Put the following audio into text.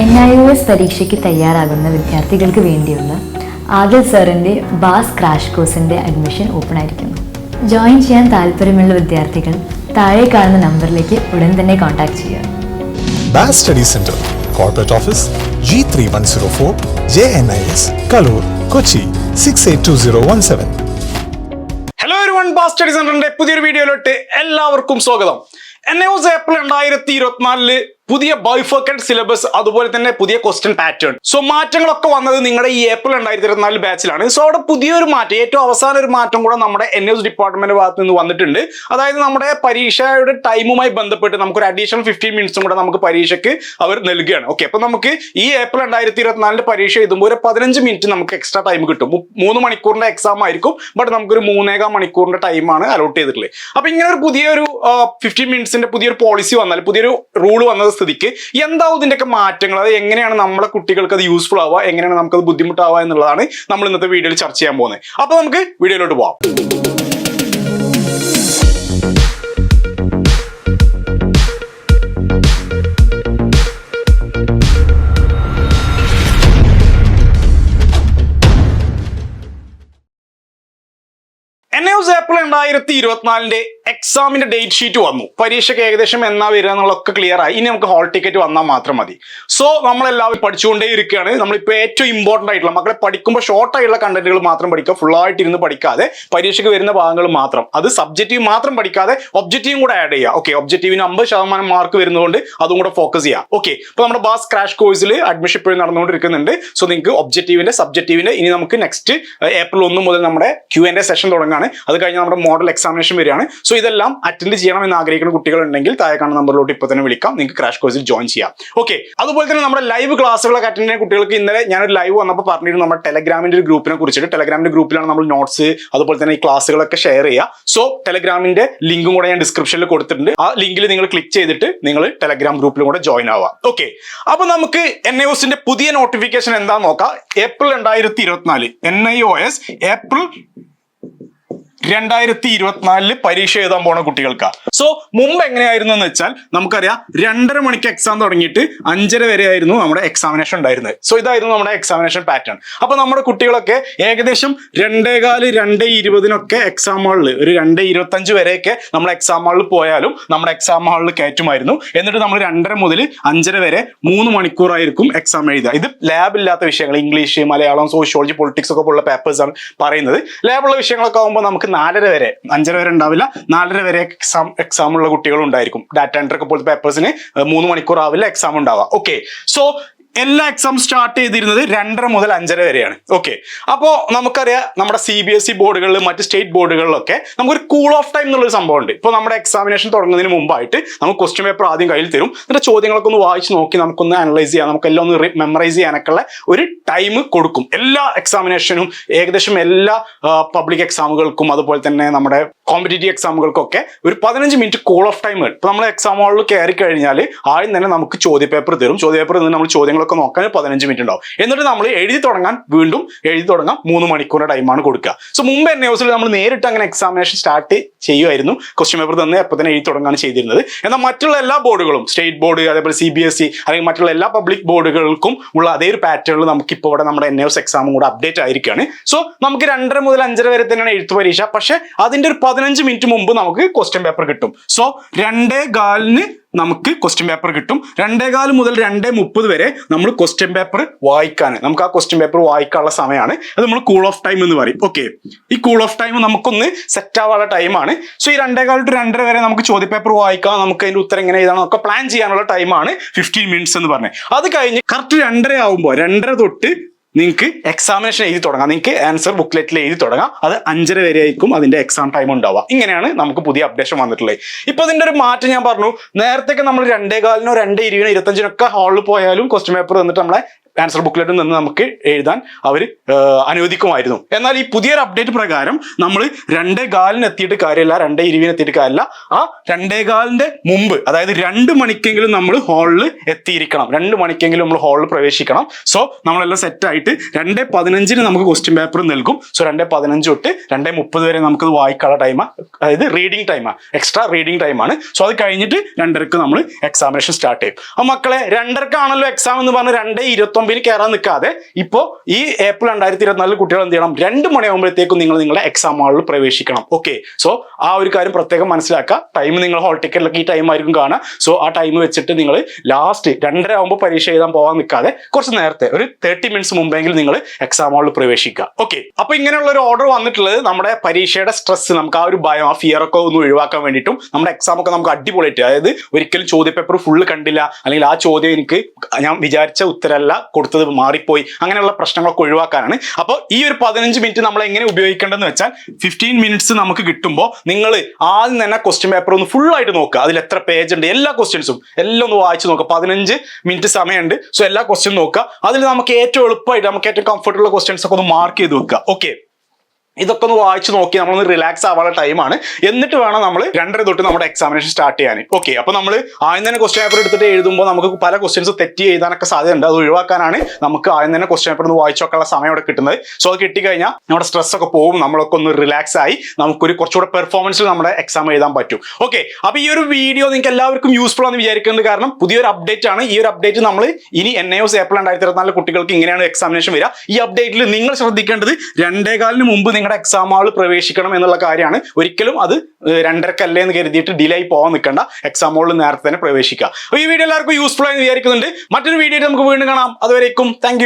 N I O S പരീക്ഷയ്ക്ക് തയ്യാറാകുന്ന വിദ്യാർത്ഥികൾക്ക് വേണ്ടിയുള്ള ആദിൽ സാറിന്റെ ബാസ് ക്രാഷ് കോഴ്സിന്റെ അഡ്മിഷൻ ഓപ്പൺ ആയിരിക്കുന്നു. ജോയിൻ ചെയ്യാൻ താല്പര്യമുള്ള വിദ്യാർത്ഥികൾ താഴെ കാണുന്ന നമ്പറിലേക്ക് ഉടൻ തന്നെ കോൺടാക്ട് ചെയ്യുക. BAS study centre corporate office G three one zero four J N I S Kaloor Kochi six eight two zero one seven hello ഒരു വൺ ബാസ് സ്റ്റഡി സെന്ററിന്റെ പുതിയൊരു വീഡിയോയിലോട്ട് എല്ലാവർക്കും സ്വാഗതം. എൻ എസ് ഏപ്രിൽ രണ്ടായിരത്തി ഇരുപത്തിനാലിൽ പുതിയ ബൈഫോക്കറ്റ് സിലബസ് അതുപോലെ തന്നെ പുതിയ ക്വസ്റ്റ്യൻ പാറ്റേൺ സോ മാറ്റങ്ങളൊക്കെ വന്നത് നിങ്ങളുടെ ഈ ഏപ്രിൽ രണ്ടായിരത്തി ഇരുപത്തിനാല് ബാച്ചിലാണ് സോ അവിടെ പുതിയൊരു മാറ്റം ഏറ്റവും അവസാന ഒരു മാറ്റം കൂടെ നമ്മുടെ എൻ എസ് ഡിപ്പാർട്ട്മെന്റ് ഭാഗത്ത് നിന്ന് വന്നിട്ടുണ്ട്. അതായത് നമ്മുടെ പരീക്ഷയുടെ ടൈമുമായി ബന്ധപ്പെട്ട് നമുക്കൊരു അഡീഷണൽ ഫിഫ്റ്റീൻ മിനിറ്റ്സും കൂടെ നമുക്ക് പരീക്ഷയ്ക്ക് അവർ നൽകുകയാണ്. ഓക്കെ അപ്പൊ നമുക്ക് ഈ ഏപ്രിൽ രണ്ടായിരത്തി ഇരുപത്തിനാലിന്റെ പരീക്ഷ എഴുതുമ്പോൾ ഒരു പതിനഞ്ച് മിനിറ്റ് നമുക്ക് എക്സ്ട്രാ ടൈം കിട്ടും. മൂന്ന് മണിക്കൂറിന്റെ എക്സാം ആയിരിക്കും ബട്ട് നമുക്കൊരു മൂന്നേകാം മണിക്കൂറിന്റെ ടൈമാണ് അലോട്ട് ചെയ്തിട്ടുള്ളത്. അപ്പൊ ഇങ്ങനെ ഒരു പുതിയൊരു ഫിഫ്റ്റീൻ മിനിറ്റ്സിന്റെ പുതിയൊരു പോളിസി വന്നാൽ പുതിയൊരു റൂൾ വന്നത് സ്ഥിതിക്ക് എന്താവും ഇതിന്റെയൊക്കെ മാറ്റങ്ങൾ? അത് എങ്ങനെയാണ് നമ്മളെ കുട്ടികൾക്ക് അത് യൂസ്ഫുൾ ആവുക? എങ്ങനെയാണ് നമുക്ക് അത് ബുദ്ധിമുട്ടാവുക എന്നുള്ളതാണ് നമ്മൾ ഇന്നത്തെ വീഡിയോയിൽ ചർച്ച ചെയ്യാൻ പോകുന്നത്. അപ്പോൾ നമുക്ക് വീഡിയോയിലോട്ട് പോവാം. രണ്ടായിരത്തി ഇരുപത്തിനാലിന്റെ എക്സാമിന്റെ ഡേറ്റ് ഷീറ്റ് വന്നു. പരീക്ഷയ്ക്ക് ഏകദേശം എന്നാ വരിക എന്നുള്ളതൊക്കെ ക്ലിയർ ആയി. ഇനി നമുക്ക് ഹാൾ ടിക്കറ്റ് വന്നാൽ മാത്രം മതി. സോ നമ്മളെല്ലാവരും പഠിച്ചുകൊണ്ടേ ഇരിക്കുകയാണ് നമ്മളിപ്പോൾ ഏറ്റവും ഇമ്പോർട്ടന്റ് ആയിട്ടുള്ള മക്കളെ പഠിക്കുമ്പോൾ ഷോർട്ട് ആയിട്ടുള്ള കണ്ടന്റുകൾ മാത്രം പഠിക്കുക. ഫുൾ ആയിട്ട് ഇരുന്ന് പഠിക്കാതെ പരീക്ഷയ്ക്ക് വരുന്ന ഭാഗങ്ങൾ മാത്രം. അത് സബ്ജക്റ്റീവ് മാത്രം പഠിക്കാതെ ഒബ്ജക്റ്റീവും കൂടെ ആഡ് ചെയ്യുക. ഓക്കെ ഒബ്ജക്റ്റീവിന് അമ്പത് ശതമാനം മാർക്ക് വരുന്നതുകൊണ്ട് അതും കൂടെ ഫോക്കസ് ചെയ്യാം ഓക്കെ ഇപ്പോൾ നമ്മുടെ ബാസ് ക്രാഷ് കോഴ്സിൽ അഡ്മിഷൻ ഇപ്പോഴും നടന്നുകൊണ്ടിരിക്കുന്നുണ്ട്. സോ നിങ്ങൾക്ക് ഒബ്ജക്റ്റീവിന്റെ സബ്ജക്റ്റീവിന്റെ ഇനി നമുക്ക് നെക്സ്റ്റ് ഏപ്രിൽ ഒന്ന് മുതൽ നമ്മുടെ ക്യു എന്റെ സെഷൻ തുടങ്ങുകയാണ് അത് കഴിഞ്ഞ് നമ്മുടെ മോഡൽ എക്സാമിനേഷൻ വരികയാണ്. സോ ഇതെല്ലാം അറ്റൻഡ് ചെയ്യണം എന്ന് ആഗ്രഹിക്കുന്ന കുട്ടികളുണ്ടെങ്കിൽ താഴെ കാണുന്ന നമ്പറിലോട്ട് ഇപ്പോൾ തന്നെ വിളിക്കാം. നിങ്ങൾക്ക് ക്രാഷ് കോഴ്സിൽ ജോയിൻ ചെയ്യാം. ഓക്കെ അതുപോലെ തന്നെ നമ്മുടെ ലൈവ് ക്ലാസ്സുകളൊക്കെ അറ്റൻഡ് ചെയ്യുന്ന കുട്ടികൾക്ക് ഇന്നലെ ഞാനൊരു ലൈവ് വന്നപ്പോൾ പറഞ്ഞിരുന്നു നമ്മുടെ ടെലഗ്രാമിന്റെ ഒരു ഗ്രൂപ്പിനെ കുറിച്ചിട്ട്. ടെലഗ്രാമിന്റെ ഗ്രൂപ്പിലാണ് നമ്മൾ നോട്ട്സ് അതുപോലെ തന്നെ ഈ ക്ലാസ്സുകളൊക്കെ ഷെയർ ചെയ്യുക. സോ ടെലഗ്രാമിന്റെ ലിങ്കും കൂടെ ഞാൻ ഡിസ്ക്രിപ്ഷനിൽ കൊടുത്തിട്ടുണ്ട്. ആ ലിങ്കിൽ നിങ്ങൾ ക്ലിക്ക് ചെയ്തിട്ട് നിങ്ങൾ ടെലഗ്രാം ഗ്രൂപ്പിലും കൂടെ ജോയിൻ ആവാം ഓക്കെ അപ്പൊ നമുക്ക് എൻ ഐ ഒസിന്റെ പുതിയ നോട്ടിഫിക്കേഷൻ എന്താന്ന് നോക്കാം. ഏപ്രിൽ രണ്ടായിരത്തി ഇരുപത്തിനാല്. N I O S April രണ്ടായിരത്തി ഇരുപത്തിനാലിൽ പരീക്ഷ എഴുതാൻ പോണ കുട്ടികൾക്ക്. സോ മുമ്പ് എങ്ങനെയായിരുന്നു എന്ന് വെച്ചാൽ നമുക്കറിയാം രണ്ടര മണിക്ക് എക്സാം തുടങ്ങിയിട്ട് അഞ്ചര വരെ ആയിരുന്നു നമ്മുടെ എക്സാമിനേഷൻ ഉണ്ടായിരുന്നത്. സോ ഇതായിരുന്നു നമ്മുടെ എക്സാമിനേഷൻ പാറ്റേൺ അപ്പൊ നമ്മുടെ കുട്ടികളൊക്കെ ഏകദേശം രണ്ടേകാൽ രണ്ട് ഇരുപതിനൊക്കെ എക്സാം ഹാളിൽ ഒരു രണ്ട് ഇരുപത്തഞ്ച് വരെയൊക്കെ നമ്മൾ എക്സാം ഹാളിൽ പോയാലും നമ്മുടെ എക്സാം ഹാളിൽ കയറ്റുമായിരുന്നു. എന്നിട്ട് നമ്മൾ രണ്ടര മുതൽ അഞ്ചര വരെ മൂന്ന് മണിക്കൂറായിരിക്കും എക്സാം എഴുതുക. ഇത് ലാബ് ഇല്ലാത്ത വിഷയങ്ങൾ ഇംഗ്ലീഷ് മലയാളം സോഷ്യോളജി പൊളിറ്റിക്സ് ഒക്കെ പോലുള്ള പേപ്പേഴ്സ് ആണ് പറയുന്നത്. ലാബുള്ള വിഷയങ്ങളൊക്കെ ആകുമ്പോൾ നമുക്ക് നാലര വരെ. അഞ്ചര വരെ ഉണ്ടാവില്ല. നാലര വരെ എക്സാം എക്സാം ഉള്ള ഉണ്ടായിരിക്കും ഡാറ്റ എൻട്രി പോലത്തെ പേപ്പേഴ്സിന് മൂന്ന് മണിക്കൂർ ആവില്ല എക്സാം ഉണ്ടാവുക. ഓക്കെ സോ എല്ലാ എക്സാം സ്റ്റാർട്ട് ചെയ്തിരുന്നത് രണ്ടര മുതൽ അഞ്ചര വരെയാണ്. ഓക്കെ അപ്പോൾ നമുക്കറിയാം നമ്മുടെ സി ബി എസ് ഇ ബോർഡുകളിൽ മറ്റ് സ്റ്റേറ്റ് ബോർഡുകളിലൊക്കെ നമുക്കൊരു കൂൾ ഓഫ് ടൈം എന്നുള്ള ഒരു സംഭവം ഉണ്ട് ഇപ്പോൾ നമ്മുടെ എക്സാമിനേഷൻ തുടങ്ങുന്നതിന് മുമ്പായിട്ട് നമുക്ക് ക്വസ്റ്റ്യൻ പേപ്പർ ആദ്യം കയ്യിൽ തരും. എന്നിട്ട് ചോദ്യങ്ങളൊക്കെ ഒന്ന് വായിച്ച് നോക്കി നമുക്കൊന്ന് അനലൈസ് ചെയ്യാം. നമുക്കെല്ലാം ഒന്ന് മെമ്മറൈസ് ചെയ്യാനൊക്കെയുള്ള ഒരു ടൈം കൊടുക്കും. എല്ലാ എക്സാമിനേഷനും ഏകദേശം എല്ലാ പബ്ലിക് എക്സാമുകൾക്കും അതുപോലെ തന്നെ നമ്മുടെ കോമ്പറ്റേറ്റീവ് എക്സാമുകൾക്കൊക്കെ ഒരു പതിനഞ്ച് മിനിറ്റ് കൂൾ ഓഫ് ടൈം ഇപ്പോൾ നമ്മൾ എക്സാം ഹാളിൽ കയറി കഴിഞ്ഞാൽ ആദ്യം തന്നെ നമുക്ക് ചോദ്യ പേപ്പർ തരും. ചോദ്യ പേപ്പർ നിന്ന് നമ്മൾ ചോദ്യങ്ങളൊക്കെ നോക്കാൻ പതിനഞ്ച് മിനിറ്റ് ഉണ്ടാവും. എന്നിട്ട് നമ്മൾ എഴുതി തുടങ്ങാൻ വീണ്ടും എഴുതി തുടങ്ങാൻ മൂന്ന് മണിക്കൂറിന്റെ ടൈമാണ് കൊടുക്കുക. സോ മുമ്പ് എൻ എസിൽ നമ്മൾ നേരിട്ട് അങ്ങനെ എക്സാമിനേഷൻ സ്റ്റാർട്ട് ചെയ്യുമായിരുന്നു. ക്വസ്റ്റ്യൻ പേപ്പർ തന്നെ എപ്പോൾ തന്നെ എഴുതി തുടങ്ങാണ് ചെയ്തിരുന്നത്. എന്നാൽ മറ്റുള്ള എല്ലാ ബോർഡുകളും സ്റ്റേറ്റ് ബോർഡ് അതേപോലെ സി ബി എസ് ഇ അല്ലെങ്കിൽ മറ്റുള്ള എല്ലാ പബ്ലിക് ബോർഡുകൾക്കും ഉള്ള അതേ ഒരു പാറ്റേണിൽ നമുക്ക് ഇപ്പോൾ ഇവിടെ നമ്മുടെ എൻ എസ് എക്സാമും കൂടെ അപ്ഡേറ്റ് ആയിരിക്കുകയാണ്. സോ നമുക്ക് രണ്ടര മുതൽ അഞ്ചര വരെ തന്നെയാണ് എഴുത്ത് പരീക്ഷ. പക്ഷേ അതിന്റെ ഒരു പതിനഞ്ച് മിനിറ്റ് മുമ്പ് നമുക്ക് ക്വസ്റ്റ്യൻ പേപ്പർ കിട്ടും. സോ രണ്ടേ കാലിന് നമുക്ക് ക്വസ്റ്റ്യൻ പേപ്പർ കിട്ടും. രണ്ടേകാൽ മുതൽ രണ്ടേ മുപ്പത് വരെ നമ്മൾ ക്വസ്റ്റ്യൻ പേപ്പർ വായിക്കാൻ നമുക്ക് ആ ക്വസ്റ്റ്യൻ പേപ്പർ വായിക്കാനുള്ള സമയമാണ് അത് നമ്മൾ കൂൾ ഓഫ് ടൈം എന്ന് പറയും. ഓക്കെ ഈ കൂൾ ഓഫ് ടൈം നമുക്കൊന്ന് സെറ്റ് ആവാനുള്ള ടൈമാണ് സോ ഈ രണ്ടേകാൽ ടു രണ്ടര വരെ നമുക്ക് ചോദ്യ പേപ്പർ വായിക്കാം. നമുക്ക് അതിന്റെ ഉത്തരം എങ്ങനെ എഴുതാം ഒക്കെ പ്ലാൻ ചെയ്യാനുള്ള ടൈമാണ് ഫിഫ്റ്റീൻ മിനിറ്റ്സ് എന്ന് പറഞ്ഞത്. അത് കഴിഞ്ഞ് കറക്റ്റ് രണ്ടര ആവുമ്പോൾ രണ്ടര തൊട്ട് നിങ്ങൾക്ക് എക്സാമിനേഷൻ എഴുതി തുടങ്ങാം. നിങ്ങൾക്ക് ആൻസർ ബുക്ക്ലെറ്റിൽ എഴുതി തുടങ്ങാം. അത് അഞ്ചര വരെ ആയിരിക്കും അതിന്റെ എക്സാം ടൈം ഉണ്ടാവുക. ഇങ്ങനെയാണ് നമുക്ക് പുതിയ അപ്ഡേഷൻ വന്നിട്ടുള്ളത്. ഇപ്പൊ ഇതിന്റെ ഒരു മാറ്റം ഞാൻ പറഞ്ഞു. നേരത്തെ നമ്മൾ രണ്ടേ കാലിനോ രണ്ടേ ഇരുപതിനോ ഇരുപത്തഞ്ചിനൊക്കെ ഹാളിൽ പോയാലും ക്വസ്റ്റ്യൻ പേപ്പർ വന്നിട്ട് നമ്മളെ ആൻസർ ബുക്ക്ലെറ്റിൽ നിന്ന് നമുക്ക് എഴുതാൻ അവർ അനുവദിക്കുമായിരുന്നു. എന്നാൽ ഈ പുതിയൊരു അപ്ഡേറ്റ് പ്രകാരം നമ്മൾ രണ്ടേ കാലിന് എത്തിയിട്ട് കാര്യമില്ല രണ്ടേ ഇരുവിന് എത്തിയിട്ട് കാര്യമില്ല. ആ രണ്ടേ കാലിന്റെ മുമ്പ് അതായത് രണ്ട് മണിക്കെങ്കിലും നമ്മൾ ഹാളിൽ എത്തിയിരിക്കണം. രണ്ട് മണിക്കെങ്കിലും നമ്മൾ ഹാളിൽ പ്രവേശിക്കണം. സോ നമ്മളെല്ലാം സെറ്റ് ആയിട്ട് രണ്ടേ പതിനഞ്ചിന് നമുക്ക് ക്വസ്റ്റ്യൻ പേപ്പർ നൽകും. സോ രണ്ടേ പതിനഞ്ച് തൊട്ട് രണ്ടേ മുപ്പത് വരെ നമുക്കത് വായിക്കാനുള്ള ടൈമാണ് അതായത് റീഡിംഗ് ടൈമാണ് എക്സ്ട്രാ റീഡിംഗ് ടൈമാണ് സോ അത് കഴിഞ്ഞിട്ട് രണ്ടരക്ക് നമ്മൾ എക്സാമിനേഷൻ സ്റ്റാർട്ട് ചെയ്യും. അപ്പോൾ മക്കളെ രണ്ടരക്കാണല്ലോ എക്സാം എന്ന് പറഞ്ഞ് രണ്ടേ ഇരുപത്തൊമ്പതിന് കയറാൻ നിൽക്കാതെ ഇപ്പോൾ ഈ ഏപ്രിൽ രണ്ടായിരത്തി ഇരുപത്തിനാലിൽ കുട്ടികൾ എന്ത് ചെയ്യണം? രണ്ട് മണിയാകുമ്പോഴത്തേക്കും നിങ്ങൾ നിങ്ങളുടെ എക്സാം ഹാളിൽ പ്രവേശിക്കണം. ഓക്കെ സോ ആ ഒരു കാര്യം പ്രത്യേകം മനസ്സിലാക്കുക. ടൈം നിങ്ങൾ ഹോൾ ടിക്കറ്റിലൊക്കെ ഈ ടൈം ആയിരിക്കും കാണുക. സോ ആ ടൈം വെച്ചിട്ട് നിങ്ങൾ ലാസ്റ്റ് രണ്ടര ആകുമ്പോൾ പരീക്ഷ എഴുതാൻ പോകാൻ നിൽക്കാതെ കുറച്ച് നേരത്തെ ഒരു തേർട്ടി മിനിറ്റ്സ് മുമ്പെങ്കിൽ നിങ്ങൾ എക്സാം ഹാളിൽ പ്രവേശിക്കുക. ഓക്കെ അപ്പോൾ ഇങ്ങനെയുള്ള ഒരു ഓർഡർ വന്നിട്ടുള്ളത് നമ്മുടെ പരീക്ഷയുടെ സ്ട്രെസ് നമുക്ക് ആ ഒരു ഭയം ആ ഫിയർ ഒക്കെ ഒന്ന് ഒഴിവാക്കാൻ വേണ്ടിയിട്ടും നമ്മുടെ എക്സാം ഒക്കെ നമുക്ക് അടിപൊളിയായിട്ട് അതായത് ഒരിക്കലും ചോദ്യപേപ്പർ ഫുള്ള് കണ്ടില്ല. അല്ലെങ്കിൽ ആ ചോദ്യം എനിക്ക് ഞാൻ വിചാരിച്ച ഉത്തരമല്ല. കൊടുത്തത് മാറിപ്പോയി. അങ്ങനെയുള്ള പ്രശ്നങ്ങളൊക്കെ ഒഴിവാക്കാനാണ്. അപ്പോൾ ഈ ഒരു പതിനഞ്ച് മിനിറ്റ് നമ്മൾ എങ്ങനെ ഉപയോഗിക്കേണ്ടതെന്ന് വെച്ചാൽ ഫിഫ്റ്റീൻ മിനിറ്റ്സ് നമുക്ക് കിട്ടുമ്പോൾ നിങ്ങൾ ആദ്യം തന്നെ ക്വസ്റ്റ്യൻ പേപ്പർ ഒന്ന് ഫുൾ ആയിട്ട് നോക്കുക. അതിൽ എത്ര പേജ് ഉണ്ട് എല്ലാ ക്വസ്റ്റ്യൻസും എല്ലാം ഒന്ന് വായിച്ച് നോക്കുക. പതിനഞ്ച് മിനിറ്റ് സമയമുണ്ട്. സോ എല്ലാ ക്വസ്റ്റ്യൻ നോക്കുക. അതിൽ നമുക്ക് ഏറ്റവും എളുപ്പമായിട്ട് നമുക്ക് ഏറ്റവും കംഫർട്ടുള്ള ക്വസ്റ്റ്യൻസ് ഒക്കെ ഒന്ന് മാർക്ക് ചെയ്ത് വെക്കുക. ഓക്കെ ഇതൊക്കെ ഒന്ന് വായിച്ചു നോക്കി നമ്മളൊന്ന് റിലാക്സ് ആവാനുള്ള ടൈമാണ് എന്നിട്ട് വേണം നമ്മൾ രണ്ടര തൊട്ട് നമ്മുടെ എക്സാമിനേഷൻ സ്റ്റാർട്ട് ചെയ്യാൻ ഓക്കെ അപ്പൊ നമ്മൾ ആദ്യം തന്നെ ക്വസ്റ്റ്യൻ പേപ്പർ എടുത്തിട്ട് എഴുതുമ്പോൾ നമുക്ക് പല ക്വസ്റ്റ്യൻസ് തെറ്റി എഴുതാനൊക്കെ സാധ്യതയുണ്ട്. അത് ഒഴിവാക്കാനാണ് നമുക്ക് ആദ്യം തന്നെ ക്വസ്റ്റ്യൻ പേപ്പർ ഒന്ന് നോക്കാനുള്ള സമയം അവിടെ കിട്ടുന്നത്. സോ അത് കിട്ടിക്കഴിഞ്ഞാൽ നമ്മുടെ സ്ട്രെസ് ഒക്കെ പോകും നമ്മളൊക്കെ ഒന്ന് റിലാക്സ് ആയി നമുക്കൊരു കുറച്ചുകൂടെ പെർഫോമൻസിൽ നമ്മുടെ എക്സാം എഴുതാൻ പറ്റും. ഓക്കെ അപ്പൊ ഈ ഒരു വീഡിയോ നിങ്ങൾക്ക് എല്ലാവർക്കും യൂസ്ഫുൾ ആണെന്ന് വിചാരിക്കുന്നത് കാരണം പുതിയൊരു അപ്ഡേറ്റ് ആണ്. ഈ ഒരു അപ്ഡേറ്റ് നമ്മൾ ഇനി എൻ ഐ എസ് ഏപ്രിൽ രണ്ടായിരത്തി ഇരുപത്തിനാല് കുട്ടികൾക്ക് ഇങ്ങനെയാണ് എക്സാമിനേഷൻ വരിക. ഈ അപ്ഡേറ്റിൽ നിങ്ങൾ ശ്രദ്ധിക്കേണ്ടത് രണ്ടേകാലിന് മുമ്പ് നിങ്ങളുടെ എക്സാം ഹാളിൽ പ്രവേശിക്കണം എന്നുള്ള കാര്യമാണ്. ഒരിക്കലും അത് രണ്ടരക്കല്ലേ എന്ന് കരുതിയിട്ട് ഡിലേ ആയി പോകാൻ നിൽക്കേണ്ട. എക്സാം ഹാളിൽ നേരത്തെ തന്നെ പ്രവേശിക്കുക. അപ്പോൾ ഈ വീഡിയോ എല്ലാവർക്കും യൂസ്ഫുൾ ആയി വിചാരിക്കുന്നുണ്ട്. മറ്റൊരു വീഡിയോ നമുക്ക് വീണ്ടും കാണാം. അതുവരേക്കും. താങ്ക്